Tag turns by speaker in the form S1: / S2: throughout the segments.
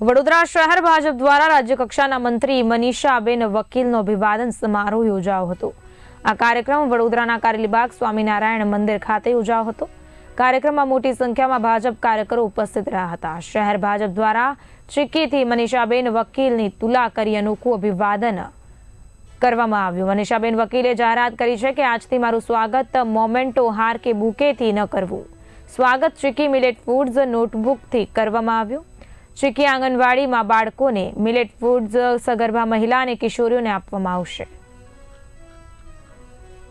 S1: વડોદરા શહેર ભાજપ દ્વારા રાજ્યકક્ષાના મંત્રી મનીષાબેન વકીલનો અભિવાદન સમારોહ યોજાયો હતો. આ કાર્યક્રમ વડોદરાના કારેલીબાગ સ્વામિનારાયણ મંદિર ખાતે યોજાયો હતો. કાર્યક્રમમાં મોટી સંખ્યામાં ભાજપ કાર્યકરો ઉપસ્થિત રહ્યા હતા. શહેર ભાજપ દ્વારા ચીક્કીથી મનીષાબેન વકીલની તુલા કરી અનોખું અભિવાદન કરવામાં આવ્યું. મનીષાબેન વકીલે જાહેરાત કરી છે કે, આજથી મારું સ્વાગત મોમેન્ટો હાર કે બુકેથી ન કરવું. સ્વાગત ચીકી મિલેટ ફૂડ્સ નોટબુકથી કરવામાં આવ્યું. ચીકી આંગણવાડીમાં બાળકોને મિલેટ ફૂડ્સ સગર્ભા મહિલા અને કિશોરીઓને આપવામાં આવશે.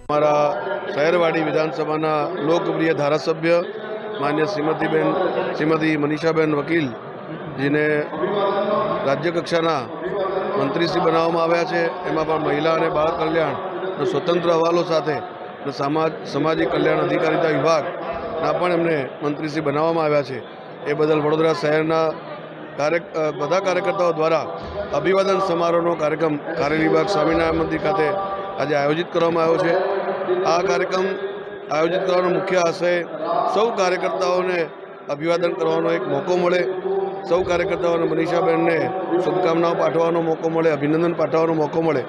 S2: અમારા શહેરવાડી વિધાનસભાના લોકપ્રિય ધારાસભ્ય માન્ય શ્રીમતીબેન, શ્રીમતી મનીષાબેન વકીલ જેને રાજ્ય કક્ષાના મંત્રીશ્રી બનાવવામાં આવ્યા છે. એમાં પણ મહિલા અને બાળ કલ્યાણનો સ્વતંત્ર હવાલો સાથે સમાજ, સામાજિક કલ્યાણ અધિકારીતા વિભાગના પણ એમને મંત્રીશ્રી બનાવવામાં આવ્યા છે. એ બદલ વડોદરા શહેરના કાર્ય બધા કાર્યકર્તાઓ દ્વારા અભિવાદન સમારોહનો કાર્યક્રમ કારેલીબાગ સ્વામિનારાયણ મંદિર ખાતે આજે આયોજિત કરવામાં આવ્યો છે. આ કાર્યક્રમ આયોજિત કરવાનો મુખ્ય આશય સૌ કાર્યકર્તાઓને અભિવાદન કરવાનો એક મોકો મળે. સૌ કાર્યકર્તાઓને મનીષાબેનને શુભકામનાઓ પાઠવવાનો મોકો મળે, અભિનંદન પાઠવવાનો મોકો મળે.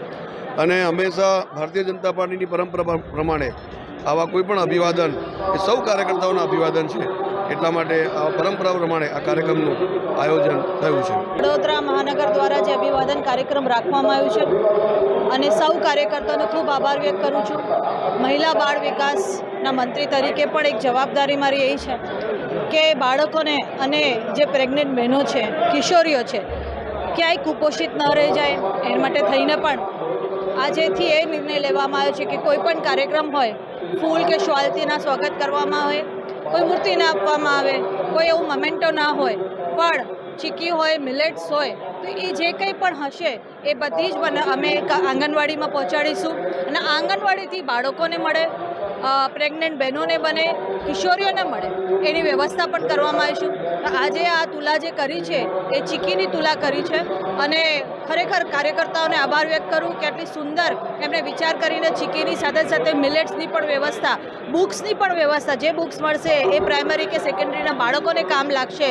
S2: અને હંમેશા ભારતીય જનતા પાર્ટીની પરંપરા પ્રમાણે આવા કોઈ પણ અભિવાદન એ સૌ કાર્યકર્તાઓના અભિવાદન છે. એટલા માટે પરંપરા પ્રમાણે આ કાર્યક્રમનું આયોજન થયું છે.
S3: વડોદરા મહાનગર દ્વારા જે અભિવાદન કાર્યક્રમ રાખવામાં આવ્યું છે અને સૌ કાર્યકર્તાઓનો ખૂબ આભાર વ્યક્ત કરું છું. મહિલા બાળ વિકાસના મંત્રી તરીકે પણ એક જવાબદારી મારી એ છે કે બાળકોને અને જે પ્રેગ્નેન્ટ બહેનો છે, કિશોરીઓ છે, ક્યાંય કુપોષિત ન રહી જાય એ માટે થઈને પણ આજેથી એ નિર્ણય લેવામાં આવ્યો છે કે કોઈ પણ કાર્યક્રમ હોય, ફૂલ કે શ્વાલતીના સ્વાગત કરવામાં આવે કોઈ મૂર્તિ ના આપવામાં આવે, કોઈ એવું મોમેન્ટો ના હોય, પણ ચીકી હોય મિલેટ્સ હોય, તો એ જે કંઈ પણ હશે, એ બધી જ અમે આંગણવાડીમાં પહોંચાડીશું. અને આંગણવાડીથી બાળકોને મળે પ્રેગ્નન્ટ બહેનોને બને, કિશોરીઓને મળે, એની વ્યવસ્થા પણ કરવામાં આવીશું આજે આ તુલા જે કરી છે, એ ચીકીની તુલા કરી છે અને ખરેખર કાર્યકર્તાઓને આભાર વ્યક્ત કરું કે આટલી સુંદર એમણે વિચાર કરીને ચીકીની સાથે સાથે મિલેટ્સની પણ વ્યવસ્થા, બુક્સની પણ વ્યવસ્થા, જે બુક્સ મળશે એ પ્રાઇમરી કે સેકન્ડરીના બાળકોને કામ લાગશે.